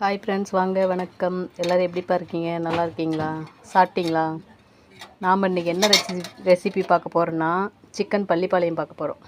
Hi friends வாங்க வணக்கம். எல்லோரும் எப்படிப்பா இருக்கீங்க? நல்லா இருக்கீங்களா? சாப்பிட்டீங்களா? நாம் இன்றைக்கி என்ன ரெசி ரெசிபி பார்க்க போகிறோன்னா சிக்கன் பள்ளிப்பாளையம் பார்க்க போகிறோம்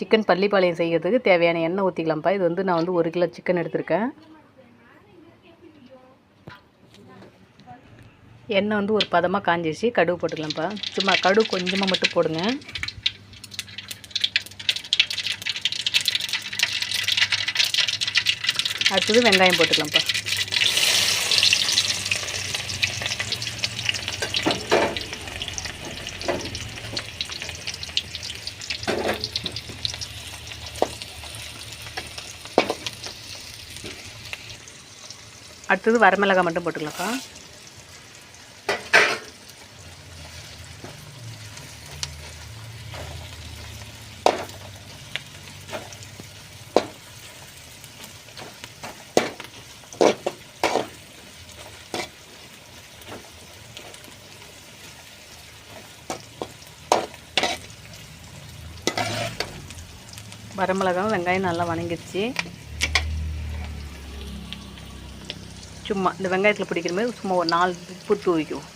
சிக்கன் பள்ளிப்பாளையம் செய்கிறதுக்கு தேவையான எண்ணெய் ஊற்றிக்கலாம்ப்பா இது வந்து நான் வந்து ஒரு கிலோ சிக்கன் எடுத்திருக்கேன். எண்ணெய் வந்து ஒரு பதமாக காஞ்சிச்சு கடுகு போட்டுக்கலாம்ப்பா. சும்மா கடுகு கொஞ்சமாக மட்டும் போடுங்க. அடுத்தது வெங்காயம் போட்டுக்கலாம்ப்பா. அடுத்தது வரமிளகாய் மட்டும் போட்டுக்கலாம்ப்பா. வரமிளகாவும் வெங்காயம் நல்லா வணங்கிடுச்சு. சும்மா இந்த வெங்காயத்தில் பிடிக்கிற மாதிரி சும்மா ஒரு நாலு உப்பு தூவிக்குவோம்.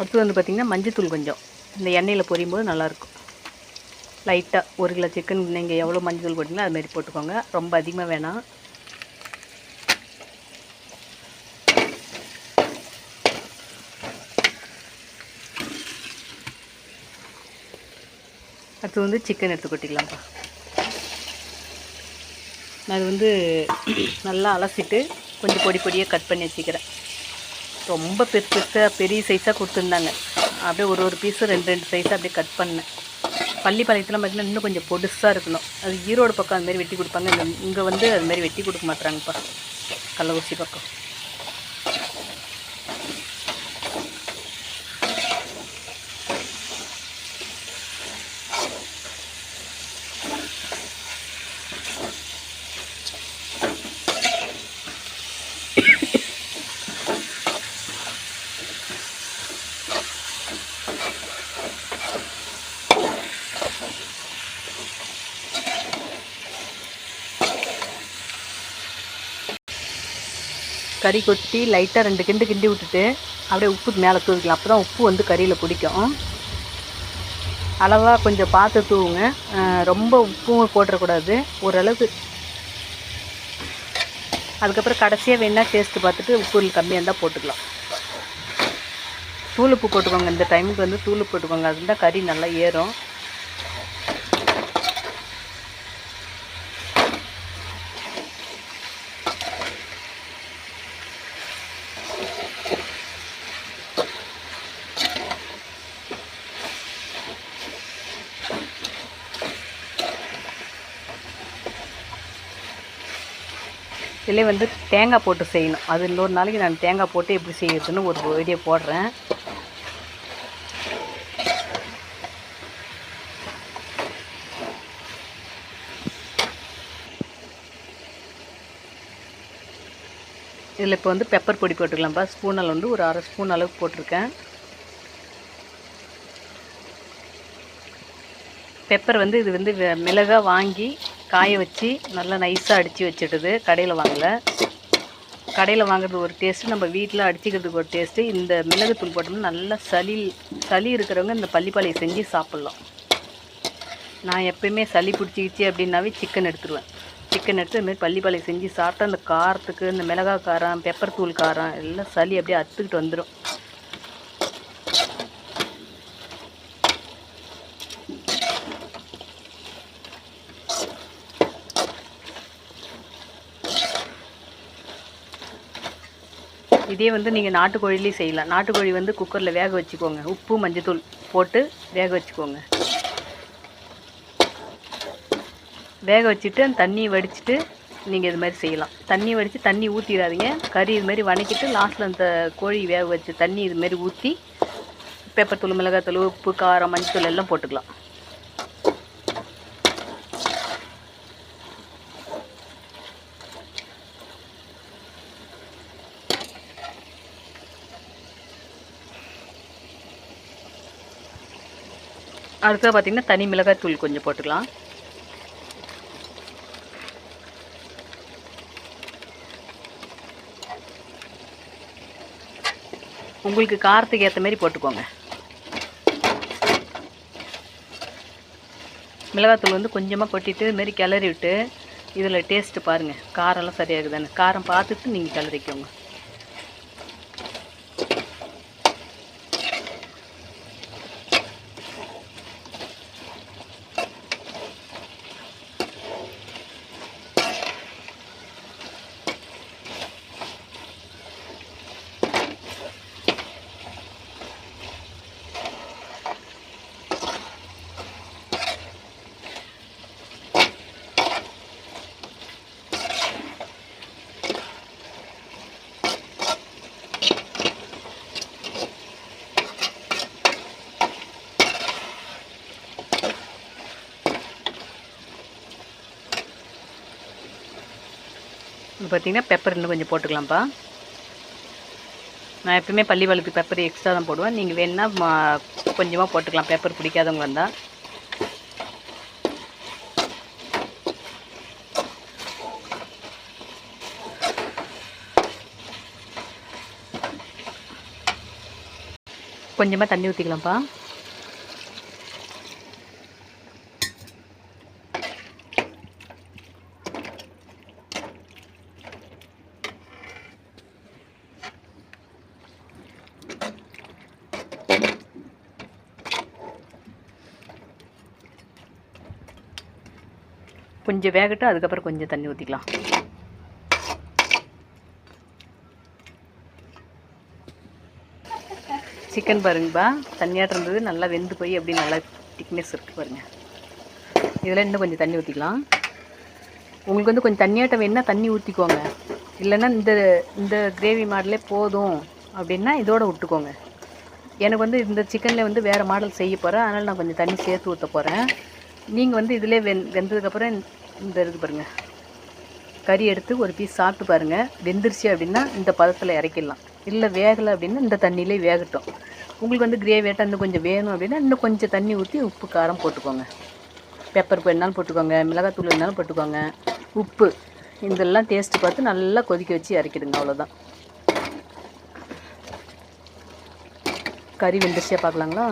அடுத்து வந்து பார்த்திங்கன்னா மஞ்சத்தூள் கொஞ்சம். இந்த எண்ணெயில் பொரியும் போது நல்லாயிருக்கும் லைட்டாக ஒரு கிலோ சிக்கன் நீங்கள் எவ்வளோ மஞ்சள் போட்டிங்களோ அதுமாரி போட்டுக்கோங்க. ரொம்ப அதிகமாக வேணாம். அடுத்து வந்து சிக்கன் எடுத்து கொட்டிக்கலாம்ப்பா. நான் அது வந்து நல்லா அலசிட்டு கொஞ்சம் பொடி பொடியாக கட் பண்ணி வச்சுக்கிறேன். ரொம்ப பெருசு பெருசாக பெரிய சைஸாக கொடுத்துருந்தாங்க. அப்படியே ஒரு ஒரு பீஸும் ரெண்டு ரெண்டு சைஸாக அப்படியே கட் பண்ணேன். பள்ளிப்பாளையத்தில் பார்த்திங்கன்னா இன்னும் கொஞ்சம் பொடுசாக இருக்கணும். அது ஈரோடு பக்கம் அதுமாரி வெட்டி கொடுப்பாங்க. இங்கே இங்கே வந்து அதுமாரி வெட்டி கொடுக்க மாட்டுறாங்கப்பா கள்ளக்குறிச்சி பக்கம். கறி கொட்டி லைட்டாக ரெண்டு கிண்டு கிண்டி விட்டுட்டு அப்படியே உப்பு மேலே தூவிக்கலாம். அப்போ தான் உப்பு வந்து கறியில் பிடிக்கும். அளவாக கொஞ்சம் பார்த்து தூவுங்க. ரொம்ப உப்பும் போட்டுறக்கூடாது. ஓரளவுக்கு அதுக்கப்புறம் கடைசியாக வேணால் டேஸ்ட்டு பார்த்துட்டு உப்பு கம்மியாக இருந்தால் போட்டுக்கலாம். தூளுப்பு போட்டுக்கோங்க. இந்த டைமுக்கு வந்து தூள் போட்டுக்கோங்க. அது கறி நல்லா ஏறும். இதிலே வந்து தேங்காய் போட்டு செய்யணும். அது இன்னொரு நாளைக்கு நான் தேங்காய் போட்டு எப்படி செய்யறதுன்னு ஒரு வீடியோ போடுறேன். இதில் இப்போ வந்து பெப்பர் பொடி போட்டுக்கலாம்ப்பா ஸ்பூனில் வந்து ஒரு அரை ஸ்பூன் அளவுக்கு போட்டிருக்கேன். பெப்பர் வந்து இது வந்து மிளகாக வாங்கி காய வச்சு நல்லா நைஸாக அடித்து வச்சுடுது கடையில் வாங்கலை. கடையில் வாங்குறது ஒரு டேஸ்ட்டு நம்ம வீட்டில் அடிச்சுக்கிறதுக்கு ஒரு டேஸ்ட்டு இந்த மிளகுத்தூள் போட்டோம்னா நல்லா சளி சளி இருக்கிறவங்க இந்த பள்ளிப்பாளையை செஞ்சு சாப்பிட்லாம். நான் எப்பயுமே சளி பிடிச்சிக்கிச்சு அப்படின்னாவே சிக்கன் எடுத்துருவேன். சிக்கன் எடுத்து இதுமாரி பள்ளிப்பாளையம் செஞ்சு சாப்பிட்டா அந்த காரத்துக்கு இந்த மிளகா காரம் பெப்பர் தூள் காரம் எல்லாம் சளி அப்படியே அத்துக்கிட்டு வந்துடும் இதே வந்து நீங்கள் நாட்டுக்கோழிலையும் செய்யலாம். நாட்டுக்கோழி வந்து குக்கரில் வேக வச்சுக்கோங்க. உப்பு மஞ்சத்தூள் போட்டு வேக வச்சுக்கோங்க. வேக வச்சுட்டு அந்த தண்ணியை வடிச்சிட்டு நீங்கள் இது மாதிரி செய்யலாம். தண்ணி வடித்து தண்ணி ஊற்றிடாதீங்க கறி இது மாதிரி வணக்கிட்டு லாஸ்ட்டில் அந்த கோழி வேக வச்சு தண்ணி இது மாதிரி ஊற்றி பேப்பர் தூள் மிளகாத்தூள் உப்பு காரம் மஞ்சத்தூள் எல்லாம் போட்டுக்கலாம். அடுத்தது பார்த்திங்கன்னா தனி மிளகாய் தூள் கொஞ்சம் போட்டுக்கலாம். உங்களுக்கு காரத்துக்கு ஏற்ற மாதிரி போட்டுக்கோங்க. மிளகாத்தூள் வந்து கொஞ்சமாக கொட்டிட்டு இதுமாரி கிளறி விட்டு இதில் டேஸ்ட்டு பாருங்கள் காரம்லாம் சரியாகுதானே காரம் பார்த்துட்டு நீங்கள் கிளறிக்கோங்க. பார்த்தீங்கன்னா பெப்பர் இன்னும் கொஞ்சம் போட்டுக்கலாம்ப்பா. நான் எப்பவுமே பள்ளி வளர்ப்பு பெப்பர் எக்ஸ்ட்ரா தான் போடுவேன். நீங்கள் வேணுன்னா கொஞ்சமாக போட்டுக்கலாம். பெப்பர் பிடிக்காதவங்க வந்தால் கொஞ்சமாக தண்ணி ஊற்றிக்கலாம்ப்பா கொஞ்சம் வேகட்டும் அதுக்கப்புறம் கொஞ்சம் தண்ணி ஊற்றிக்கலாம் சிக்கன் பாருங்கப்பா தண்ணியாட்டம் இருந்தது நல்லா வெந்து போய் அப்படி நல்லா திக்னஸ் இருக்குது பாருங்கள் இதில் இன்னும் கொஞ்சம் தண்ணி ஊற்றிக்கலாம் உங்களுக்கு வந்து கொஞ்சம் தண்ணியாட்டம் வேணுன்னா தண்ணி ஊற்றிக்கோங்க இல்லைன்னா இந்த இந்த கிரேவி மாடலே போதும் அப்படின்னா இதோடு விட்டுக்கோங்க. எனக்கு வந்து இந்த சிக்கனில் வந்து வேறு மாடல் செய்ய போகிறேன் அதனால் நான் கொஞ்சம் தண்ணி சேர்த்து ஊற்ற போகிறேன் நீங்கள் வந்து இதிலே வெந் வெந்ததுக்கப்புறம் இந்த இருக்கு பாருங்கள் கறி எடுத்து ஒரு பீஸ் சாப்பிட்டு பாருங்கள் வெந்துருச்சு அப்படின்னா இந்த பதத்தில் இறக்கிடலாம். இல்லை வேகலை அப்படின்னா இந்த தண்ணியிலே வேகட்டும். உங்களுக்கு வந்து கிரேவியாட்டம் இன்னும் கொஞ்சம் வேணும் அப்படின்னா இன்னும் கொஞ்சம் தண்ணி ஊற்றி உப்பு காரம் போட்டுக்கோங்க. பெப்பர் வேணாலும் போட்டுக்கோங்க. மிளகாத்தூள் வேணாலும் போட்டுக்கோங்க. உப்பு. இதெல்லாம் டேஸ்ட்டு பார்த்து நல்லா கொதிக்க வச்சு இறக்கிடுங்க. அவ்வளோதான் கறி வெந்துருச்சியா பார்க்கலாங்களா?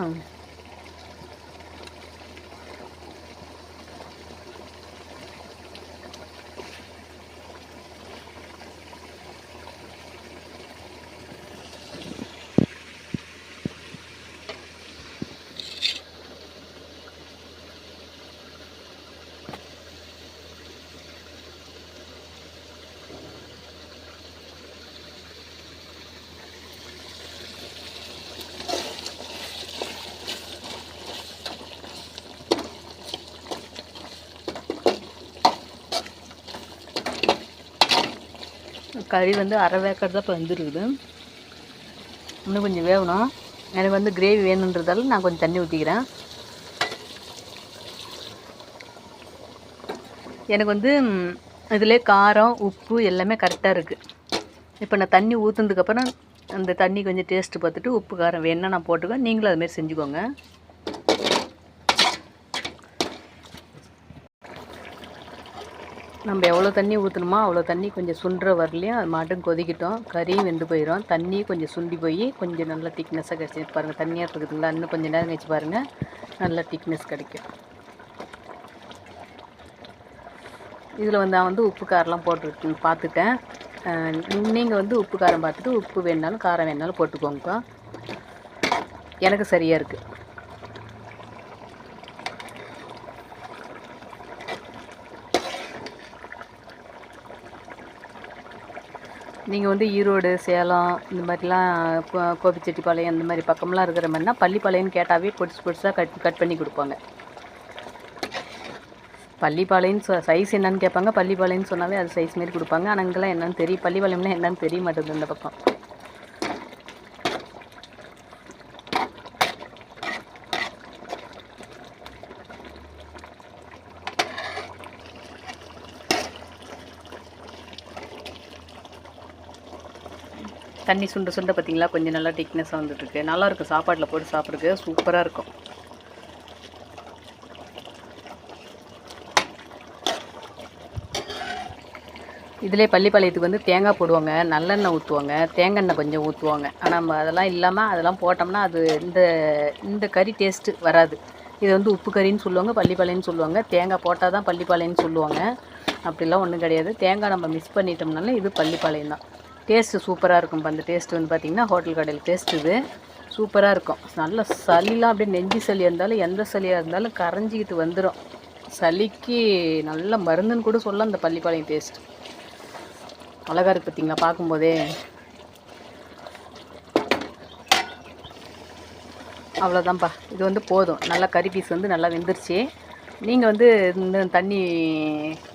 கறி வந்து அரை வேக்காடு தான் இப்போ வந்துருக்குது இன்னும் கொஞ்சம் வேகணும். எனக்கு வந்து கிரேவி வேணுன்றதால நான் கொஞ்சம் தண்ணி ஊற்றிக்கிறேன் எனக்கு வந்து ம், இதிலே காரம் உப்பு எல்லாமே கரெக்டாக இருக்குது இப்போ நான் தண்ணி ஊற்றுனதுக்கப்புறம் அந்த தண்ணி கொஞ்சம் டேஸ்ட்டு பார்த்துட்டு உப்பு காரம் வேணுன்னா நான் போட்டுக்கோ நீங்களும் அதுமாரி செஞ்சுக்கோங்க. நம்ம எவ்வளோ தண்ணி ஊற்றணுமோ அவ்வளோ தண்ணி கொஞ்சம் சுண்டுற வரலையும் அது மாட்டும் கொதிக்கிட்டோம். கறியும் வெந்து போயிடும் தண்ணி கொஞ்சம் சுண்டி போய் கொஞ்சம் நல்லா திக்னஸாக கிடச்சி பாருங்கள் தண்ணியாக இருக்குதுங்களா? இன்னும் கொஞ்சம் நேரம் கழிச்சு பாருங்கள் நல்லா திக்னஸ் கிடைக்கும். இதில் வந்து நான் வந்து உப்பு காரம்லாம் போட்டு பார்த்துட்டேன். நீங்கள் வந்து உப்பு காரம் பார்த்துட்டு உப்பு வேணுனாலும் காரம் வேணுனாலும் போட்டுக்கோங்க. எனக்கு சரியாக இருக்குது நீங்கள் வந்து ஈரோடு சேலம் இந்த மாதிரிலாம் கோ- கோபிச்செட்டிப்பாளையம் இந்த மாதிரி பக்கம்லாம் இருக்கிற மாதிரினா பள்ளிப்பாளையம்னு கேட்டாவே பொடிசு பொடிசாக கட் கட் பண்ணி கொடுப்பாங்க. பள்ளிப்பாளையம் சைஸ் என்னன்னு கேட்பாங்க. பள்ளிப்பாளையம்னு சொன்னாவே அது சைஸ் மாரி கொடுப்பாங்க. ஆனால் இங்கெல்லாம் என்னன்னு தெரியும் பள்ளிப்பாளையம்னா என்னன்னு தெரிய மாட்டேங்குது இந்த பக்கம். தண்ணி சுண்ட சுண்ட பார்த்திங்களா? கொஞ்சம் நல்லா திக்னஸாக வந்துட்டுருக்கு. நல்லாயிருக்கும் சாப்பாட்டில் போட்டு சாப்பிட்றதுக்கு சூப்பராக இருக்கும். இதிலே பள்ளிப்பாளையத்துக்கு வந்து தேங்காய் போடுவாங்க. நல்லெண்ணெய் ஊற்றுவாங்க தேங்காய் எண்ணெய் கொஞ்சம் ஊற்றுவாங்க ஆனால் நம்ம அதெல்லாம் இல்லாமல் அதெல்லாம் போட்டோம்னா அது இந்த இந்த கறி டேஸ்ட்டு வராது. இது வந்து உப்பு கறின்னு சொல்லுவாங்க பள்ளிப்பாளையம்னு சொல்லுவாங்க. தேங்காய் போட்டால் தான் பள்ளிப்பாளையம்னு சொல்லுவாங்க. அப்படிலாம் ஒன்றும் கிடையாது. தேங்காய் நம்ம மிஸ் பண்ணிட்டோம்னாலும் இது பள்ளிப்பாளையம் தான். டேஸ்ட்டு சூப்பராக இருக்கும் இப்போ அந்த டேஸ்ட் வந்து பார்த்திங்கன்னா ஹோட்டல் கடையில் டேஸ்ட் இது. சூப்பராக இருக்கும். நல்ல சளிலாம் அப்படியே நெஞ்சு சளி இருந்தாலும் எந்த சளியாக இருந்தாலும் கரைஞ்சிக்கிட்டு வந்துடும் சளிக்கு நல்ல மருந்துன்னு கூட சொல்லலாம் அந்த பள்ளிப்பாளையம் டேஸ்ட் அழகாக இருக்குது பார்த்தீங்களா பார்க்கும்போதே. அவ்வளோதான்ப்பா இது வந்து போதும். நல்லா கறி பீஸ் வந்து நல்லா வெந்துருச்சு. நீங்கள் வந்து இன்னும் தண்ணி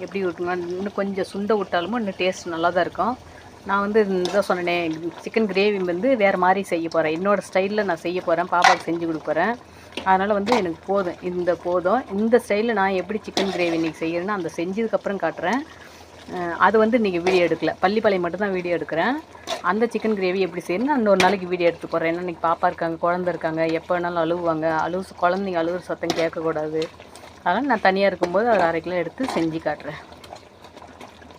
எப்படி விட்டுங்க இன்னும் கொஞ்சம் சுண்ட விட்டாலுமோ இன்னும் டேஸ்ட் நல்லா தான் இருக்கும். நான் வந்து இதான் சொன்னேனே சிக்கன் கிரேவி வந்து வேறு மாதிரி செய்ய போகிறேன் என்னோடய ஸ்டைலில் நான் செய்ய போகிறேன் பாப்பாவுக்கு செஞ்சு கொடுக்குறேன் அதனால் வந்து எனக்கு போதும். இந்த போதும். இந்த ஸ்டைலில் நான் எப்படி சிக்கன் கிரேவி இன்றைக்கி செய்யறேன்னு அந்த செஞ்சதுக்கப்புறம் காட்டுறேன். அது வந்து இன்றைக்கி வீடியோ எடுக்கல. பள்ளிப்பாளையம் மட்டும்தான் வீடியோ எடுக்கிறேன். அந்த சிக்கன் கிரேவி எப்படி செய்யணும்னு இன்னொரு நாளைக்கு வீடியோ எடுத்து போகிறேன் ஏன்னா இன்றைக்கி பாப்பா இருக்காங்க குழந்த இருக்காங்க. எப்போ வேணாலும் அழுவுவாங்க. அழுவு குழந்தைங்க அழுகிற சத்தம் கேட்கக்கூடாது அதனால் நான் தனியாக இருக்கும்போது ஒரு அரை கிலோ எடுத்து செஞ்சு காட்டுறேன்.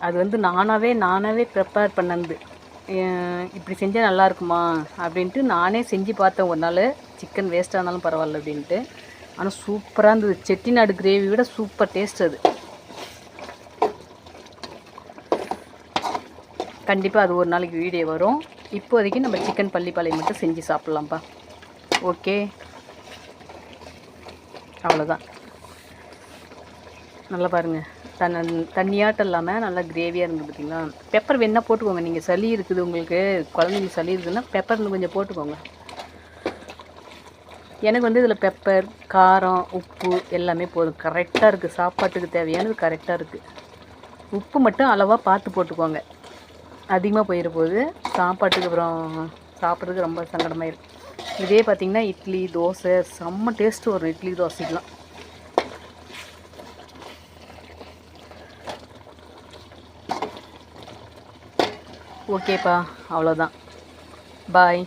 அது வந்து நானாகவே நானாகவே ப்ரிப்பேர் பண்ணது. இப்படி செஞ்சால் நல்லா இருக்குமா? அப்படின்ட்டு நானே செஞ்சு பார்த்தேன் ஒரு நாள். சிக்கன் வேஸ்ட்டாக இருந்தாலும் பரவாயில்ல அப்படின்ட்டு. ஆனால் சூப்பராக இருந்தது. செட்டிநாடு கிரேவி விட சூப்பர் டேஸ்ட் அது. கண்டிப்பாக அது ஒரு நாளைக்கு வீடியோ வரும். இப்போதைக்கு நம்ம சிக்கன் பள்ளிப்பாளையம் மட்டும் செஞ்சு சாப்பிட்லாம்ப்பா ஓகே? அவ்வளோதான் நல்லா பாருங்கள் தன் தண்ணியாட்டம் இல்லாமல் நல்லா கிரேவியாக இருந்தது பார்த்தீங்களா பெப்பர் வேணால் போட்டுக்கோங்க. நீங்கள் சளி இருக்குது உங்களுக்கு குழந்தைங்களுக்கு சளி இருக்குதுன்னா பெப்பர்னு கொஞ்சம் போட்டுக்கோங்க. எனக்கு வந்து இதில் பெப்பர் காரம் உப்பு எல்லாமே போதும். கரெக்டாக இருக்குது சாப்பாட்டுக்கு தேவையானது கரெக்டாக இருக்குது உப்பு மட்டும் அளவாக பார்த்து போட்டுக்கோங்க. அதிகமாக போயிட போது சாப்பாட்டுக்கு அப்புறம் சாப்பிட்றதுக்கு ரொம்ப சங்கடமாயிருக்கு இதே பார்த்திங்கன்னா இட்லி தோசை செம்ம டேஸ்ட்டு வரும் இட்லி தோசைக்கெலாம் ஓகேப்பா அவ்வளோதான் பாய்